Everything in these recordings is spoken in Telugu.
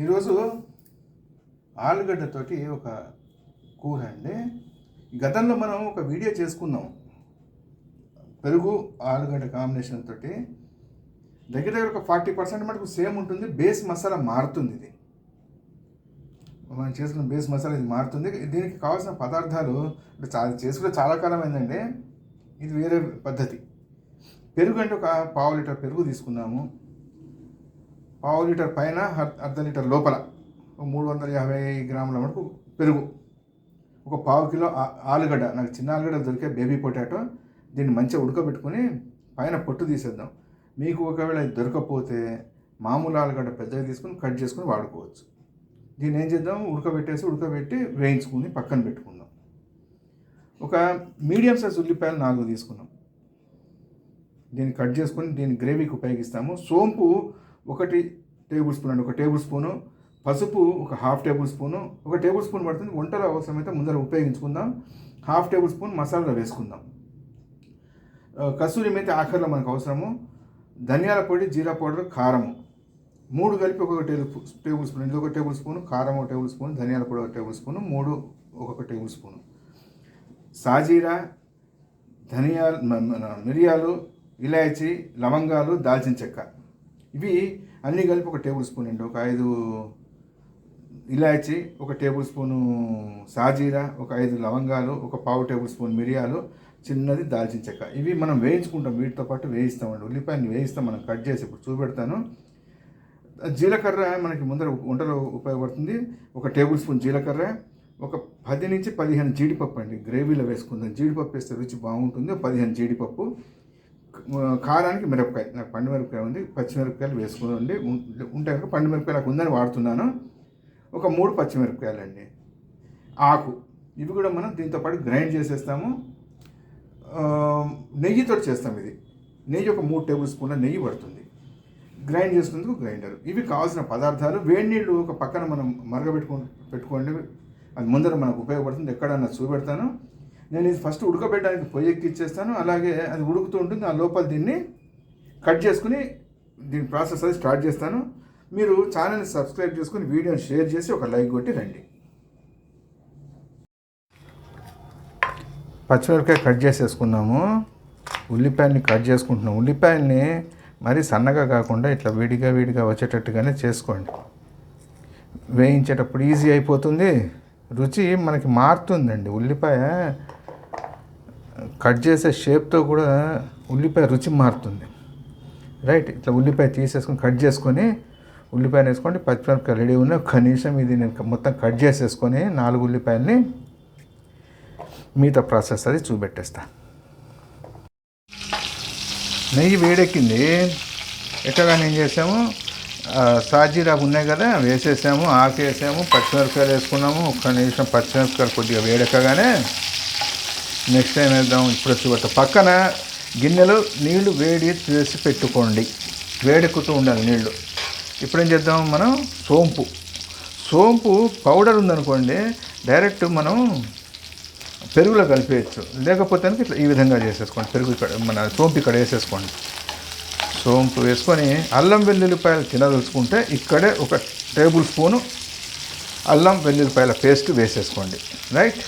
ఈరోజు ఆలుగడ్డతోటి ఒక కూర అండి. గతంలో మనం ఒక వీడియో చేసుకున్నాం. పెరుగు ఆలుగడ్డ కాంబినేషన్ తోటి. దగ్గర దగ్గర ఒక ఫార్టీ పర్సెంట్ మనకు సేమ్ ఉంటుంది. బేస్ మసాలా మారుతుంది ఇది. మనం చేసుకున్న బేస్ మసాలా ఇది మారుతుంది. దీనికి కావాల్సిన పదార్థాలు అంటే చాలా చేసుకునే చాలా కాలం అయిందండి. ఇది వేరే పద్ధతి. పెరుగు అంటే ఒక పావు లీటర్ పెరుగు తీసుకున్నాము. పావు లీటర్ పైన అర్ధ లీటర్ లోపల మూడు వందల యాభై గ్రాముల వరకు పెరుగు. ఒక పావు కిలో ఆలుగడ్డ నాకు చిన్న ఆలుగడ్డ దొరికే బేబీ పొటాటో దీన్ని మంచిగా ఉడకబెట్టుకొని పైన పొట్టు తీసేద్దాం. మీకు ఒకవేళ ఇది దొరకకపోతే మామూలు ఆలుగడ్డ పెద్దగా తీసుకొని కట్ చేసుకుని వాడుకోవచ్చు. దీన్ని ఏం చేద్దాం? ఉడకబెట్టేసి ఉడకబెట్టి వేయించుకుని పక్కన పెట్టుకుందాం. ఒక మీడియం సైజ్ ఉల్లిపాయలు నాలుగు తీసుకున్నాం దీన్ని కట్ చేసుకొని దీన్ని గ్రేవీకి ఉపయోగిస్తాము. సోంపు ఒకటి టేబుల్ స్పూన్ అండి. ఒక టేబుల్ స్పూను పసుపు ఒక హాఫ్ టేబుల్ స్పూను ఒక టేబుల్ స్పూన్ పడుతుంది. వంటలో అవసరమైతే ముందర ఉపయోగించుకుందాం. హాఫ్ టేబుల్ స్పూన్ మసాలా వేసుకుందాం. కస్తూరి మేతి ఆఖరిలో మనకు అవసరము. ధనియాల పొడి జీరా పౌడర్ కారము. మూడు కలిపి ఒక్కొక్క టేబుల్ టేబుల్ స్పూన్ ఇందులో ఒక టేబుల్ స్పూన్ కారం ఒక టేబుల్ స్పూన్ ధనియాల పొడి ఒక టేబుల్ స్పూన్ మూడు ఒక్కొక్క టేబుల్ స్పూన్. సాజీరా ధనియాలు మన మిరియాలు ఇలాయచి లవంగాలు దాల్చిన చెక్క. ఇవి అన్నీ కలిపి ఒక టేబుల్ స్పూన్ అండి. ఒక ఐదు ఇలాచి ఒక టేబుల్ స్పూను సాజీరా ఒక ఐదు లవంగాలు ఒక పావు టేబుల్ స్పూన్ మిరియాలు చిన్నది దాల్చిన చెక్క. ఇవి మనం వేయించుకుంటాం వీటితో పాటు వేయిస్తామండి. ఉల్లిపాయని వేయిస్తాం మనం కట్ చేసి ఇప్పుడు చూపెడతాను. జీలకర్ర మనకి ముందర వంటలో ఉపయోగపడుతుంది. ఒక టేబుల్ స్పూన్ జీలకర్ర ఒక పది నుంచి పదిహేను జీడిపప్పు అండి. గ్రేవీలో వేసుకుందాం. జీడిపప్పు వేస్తే రుచి బాగుంటుంది. పదిహేను జీడిపప్పు కారానికి మిరపకాయ నాకు పండు మిరపకాయ ఉంది పచ్చిమిరపకాయలు వేసుకోండి ఉం- ఉంటే కనుక పండు మిరపకాయ నాకు ఉందని వాడుతున్నాను. ఒక మూడు పచ్చిమిరపకాయలు అండి ఆకు ఇవి కూడా మనం దీంతో పాటు గ్రైండ్ చేసేస్తాము. నెయ్యితో చేస్తాం ఇది. నెయ్యి ఒక మూడు టేబుల్ స్పూన్ల నెయ్యి పడుతుంది. గ్రైండ్ చేసుకుందుకు గ్రైండర్. ఇవి కావాల్సిన పదార్థాలు వేడి నీళ్ళు ఒక పక్కన మనం మరగబెట్టుకో పెట్టుకోండి. అది ముందర మనకు ఉపయోగపడుతుంది. ఎక్కడన్నా చూపెడతాను. నేను ఇది ఫస్ట్ ఉడకబెట్టడానికి పొయ్యి ఎక్కిచ్చేస్తాను. అలాగే అది ఉడుకుతూ ఉంటుంది. ఆ లోపల దీన్ని కట్ చేసుకుని దీని ప్రాసెస్ అది స్టార్ట్ చేస్తాను. మీరు ఛానల్ని సబ్స్క్రైబ్ చేసుకుని వీడియోని షేర్ చేసి ఒక లైక్ కొట్టి రండి. పచ్చిమిరపకాయ కట్ చేసేసుకున్నాము. ఉల్లిపాయల్ని కట్ చేసుకుంటున్నాం. ఉల్లిపాయల్ని మరీ సన్నగా కాకుండా ఇట్లా విడిగా విడిగా వచ్చేటట్టుగానే చేసుకోండి. వేయించేటప్పుడు ఈజీ అయిపోతుంది. రుచి మనకి మారుతుందండి. ఉల్లిపాయ కట్ చేసే షేప్తో కూడా ఉల్లిపాయ రుచి మారుతుంది. రైట్? ఇట్లా ఉల్లిపాయ తీసేసుకొని కట్ చేసుకొని ఉల్లిపాయలు వేసుకోండి. పచ్చిమిరపకాయ రెడీ ఉన్న కనీసం ఇది నేను మొత్తం కట్ చేసేసుకొని నాలుగు ఉల్లిపాయల్ని మిగతా ప్రాసెస్ అది చూపెట్టేస్తా. నెయ్యి వేడెక్కింది. ఎక్కగానే ఏం చేసాము? ఆ, సాజీరాకు ఉన్నాయి కదా వేసేసాము ఆకేసాము పచ్చిమిరపకాయలు వేసుకున్నాము. ఒక్క నిమిషం పచ్చిమిరపకాయలు కొద్దిగా వేడెక్కగానే నెక్స్ట్ టైం వేద్దాం ఇప్పుడు చూపెట్ట పక్కన గిన్నెలో నీళ్ళు వేడి చేసి పెట్టుకోండి. వేడెక్కుతూ ఉండాలి నీళ్ళు. ఇప్పుడు ఏం చేద్దాం మనం? సోంపు. సోంపు పౌడర్ ఉందనుకోండి డైరెక్ట్ మనం పెరుగులో కలిపేయచ్చు. లేకపోతే కనుక ఇట్లా ఈ విధంగా చేసేసుకోండి. పెరుగు ఇక్కడ మన సోంపు ఇక్కడ వేసేసుకోండి. సోంపు వేసుకొని అల్లం వెల్లుల్లిపాయలు తినదలుచుకుంటే ఇక్కడే ఒక టేబుల్ స్పూను అల్లం వెల్లుల్లిపాయల పేస్ట్ వేసేసుకోండి. రైట్?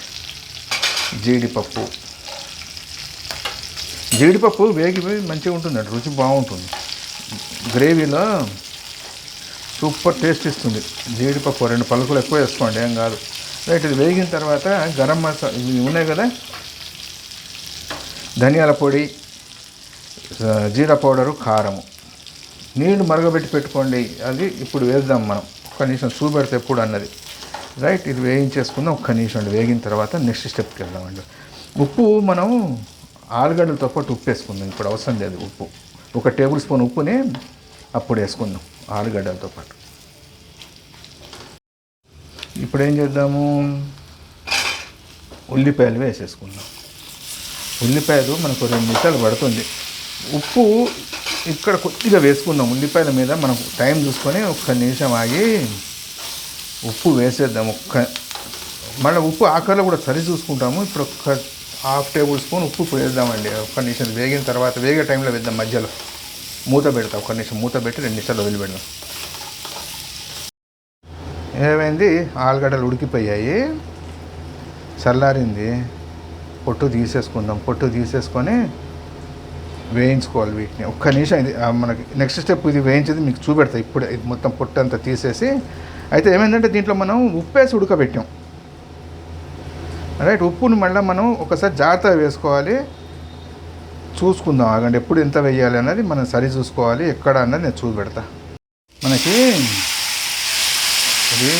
జీడిపప్పు. జీడిపప్పు వేగిపోయి మంచిగా మంచిగా ఉంటుందండి రుచి బాగుంటుంది. గ్రేవీలో సూపర్ టేస్ట్ ఇస్తుంది. జీడిపప్పు రెండు పలుకులు ఎక్కువ వేసుకోండి ఏం కాదు. రైట్ ఇది వేగిన తర్వాత గరం మసాలా ఇవి ఉన్నాయి కదా? ధనియాల పొడి జీరా పౌడరు కారము. నీళ్ళు మరగబెట్టి పెట్టుకోండి. అది ఇప్పుడు వేద్దాం మనం. కనీసం చూపెడితే ఎప్పుడు అన్నది. రైట్ ఇది వేయించేసుకుందాం ఒక్క నిమిషం అండి వేగిన తర్వాత నెక్స్ట్ స్టెప్కి వెళ్దామండి ఉప్పు మనం ఆలుగడ్డలతో పాటు ఉప్పు వేసుకుందాం. ఇప్పుడు అవసరం లేదు ఉప్పు. ఒక టేబుల్ స్పూన్ ఉప్పుని అప్పుడు వేసుకుందాం ఆలుగడ్డలతో పాటు. ఇప్పుడు ఏం చేద్దాము? ఉల్లిపాయలు వేసేసుకుందాం. ఉల్లిపాయలు మనకు రెండు నిమిషాలు పడుతుంది. ఉప్పు ఇక్కడ కొద్దిగా వేసుకుందాం. ఉల్లిపాయల మీద మనం టైం చూసుకొని ఒక్క నిమిషం ఆగి ఉప్పు వేసేద్దాం ఒక్క మళ్ళీ ఉప్పు ఆఖరిలో కూడా సరి చూసుకుంటాము. ఇప్పుడు ఒక్క హాఫ్ టేబుల్ స్పూన్ ఉప్పు వేద్దామండి. ఒక్క నిమిషం వేగిన తర్వాత వేగే టైంలో వేద్దాం మధ్యలో. మూత పెడతాం ఒక్క నిమిషం మూత పెట్టి రెండు నిమిషాలు వదిలిపెడదాం. ఏమైంది? ఆలుగడ్డలు ఉడికిపోయాయి. చల్లారింది. పొట్టు తీసేసుకుందాం. పొట్టు తీసేసుకొని వేయించుకోవాలి వీటిని. ఒక్క నిమిషం ఇది మనకి నెక్స్ట్ స్టెప్ ఇది వేయించేది మీకు చూపెడతా. ఇప్పుడు ఇది మొత్తం పొట్టు అంతా తీసేసి అయితే ఏమైందంటే దీంట్లో మనం ఉప్పేసి ఉడకబెట్టాం. రైట్ ఉప్పుని మళ్ళీ మనం ఒకసారి జాగ్రత్త వేసుకోవాలి. చూసుకుందాం ఆగండి ఎప్పుడు ఎంత వేయాలి అన్నది మనం సరి చూసుకోవాలి ఎక్కడ అన్నది నేను చూపెడతా. మనకి ఇది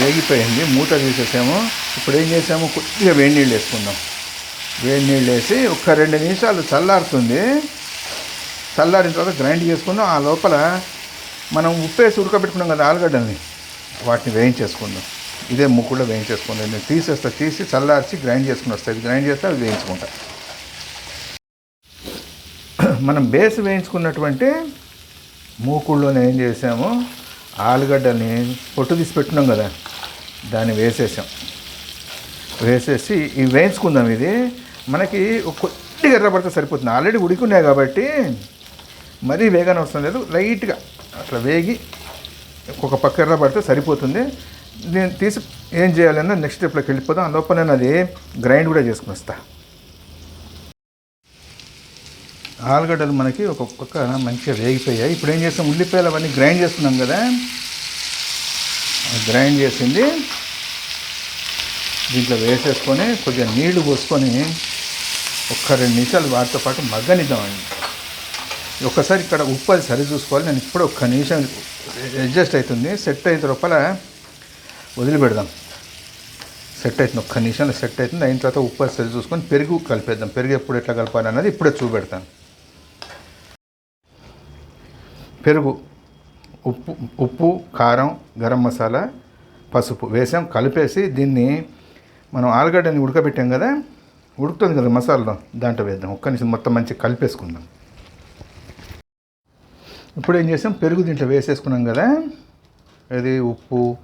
వేగిపోయింది మూత తీసేసాము. ఇప్పుడు ఏం చేసాము? కొద్దిగా వేడి నీళ్ళు వేసుకుందాం. వేడి నీళ్ళు వేసి ఒక రెండు నిమిషాలు చల్లారుతుంది. చల్లారిన తర్వాత గ్రైండ్ చేసుకుందాం. ఆ లోపల మనం ఉప్పేసి ఉడకబెట్టుకున్నాం కదా ఆలుగడ్డల్ని వాటిని వేయించేసుకుందాం. ఇదే ముక్కులో వేయించేసుకుందాం. నేను తీసేస్తా తీసి చల్లార్చి గ్రైండ్ చేసుకుని వస్తాయి గ్రైండ్ చేస్తే అవి వేయించుకుంటా. మనం బేస్ వేయించుకున్నటువంటి మూకుళ్ళోనే ఏం చేసాము? ఆలుగడ్డని పొట్టు తీసి పెట్టున్నాం కదా దాన్ని వేసేసాం. వేసేసి ఇవి వేయించుకుందాం ఇది. మనకి ఒక కొద్దిగా ఎర్రబడితే సరిపోతుంది. ఆల్రెడీ ఉడికున్నాయి కాబట్టి మరీ వేగానే వస్తుంది లేదు. లైట్గా అట్లా వేగి ఒక పక్క ఎర్ర పడితే సరిపోతుంది. నేను తీసి ఏం చేయాలన్నా నెక్స్ట్ స్టెప్లోకి వెళ్ళిపోతాం అందులోపల నేను అది గ్రైండ్ కూడా చేసుకుని వస్తా. ఆలుగడ్డలు మనకి ఒక పక్క మంచిగా వేగిపోయాయి. ఇప్పుడు ఏం చేస్తాం? ఉల్లిపాయలు అవన్నీ గ్రైండ్ చేస్తున్నాం కదా. గ్రైండ్ చేసింది. దీంట్లో వేసేసుకొని కొద్దిగా నీళ్ళు పోసుకొని ఒక్క రెండు నిమిషాలు వాటితో పాటు మగ్గనిద్దామండి. ఒక్కసారి ఇక్కడ ఉప్పు అది సరి చూసుకోవాలి. నేను ఇప్పుడు ఒక్క నిమిషం అడ్జస్ట్ అవుతుంది. సెట్ అయిన లోపల వదిలిపెడదాం. సెట్ అవుతుంది. ఒక్క నిమిషంలో సెట్ అవుతుంది. అయిన తర్వాత ఉప్పు అది సరి చూసుకొని పెరుగు కలిపేద్దాం. పెరుగు ఎప్పుడు ఎట్లా కలపాలి అన్నది ఇప్పుడే చూపెడతాను. పెరుగు ఉప్పు ఉప్పు కారం గరం మసాలా పసుపు వేసాం. కలిపేసి దీన్ని మనం ఆలుగడ్డని ఉడకబెట్టాం కదా? ఉడుకుతుంది కదా మసాలాలో? దాంట్లో వేద్దాం. ఒక్క నిమిషం మొత్తం మంచిగా కలిపేసుకుందాం. ఇప్పుడు ఏం చేసాం? పెరుగు దీంట్లో వేసేసుకున్నాం కదా. అది ఉప్పు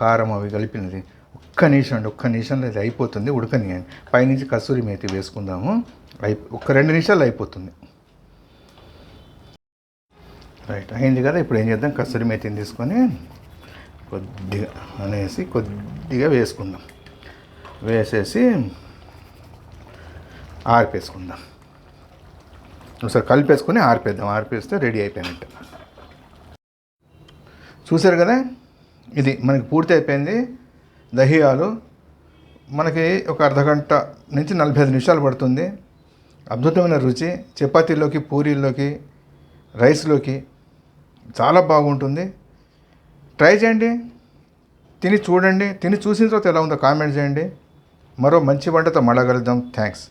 కారం అవి కలిపినది. ఒక్క నిమిషం అండి ఒక్క నిమిషంలో ఇది అయిపోతుంది ఉడకని పైనుంచి కస్తూరి మేతి వేసుకుందాము. అయి ఒక్క రెండు నిమిషాలు అయిపోతుంది. రైట్ అయింది కదా. ఇప్పుడు ఏం చేద్దాం? కస్తూరి మేతిని తీసుకొని కొద్దిగా అనేసి కొద్దిగా వేసుకుందాం. వేసేసి ఆరిపేసుకుందాం. ఒకసారి కలిపేసుకొని ఆరిపేద్దాం. ఆరిపేస్తే రెడీ అయిపోయినట్టు. చూసారు కదా? ఇది మనకి పూర్తి అయిపోయింది. దహియాలు. మనకి ఒక అర్ధ గంట నుంచి నలభై ఐదు నిమిషాలు పడుతుంది. అద్భుతమైన రుచి. చపాతీలోకి పూరీల్లోకి రైస్లోకి చాలా బాగుంటుంది. ట్రై చేయండి. తిని చూడండి. తిని చూసిన తర్వాత ఎలా ఉందో కామెంట్ చేయండి. మరో మంచి వంటతో మళ్ళా కలుద్దాం. థ్యాంక్స్.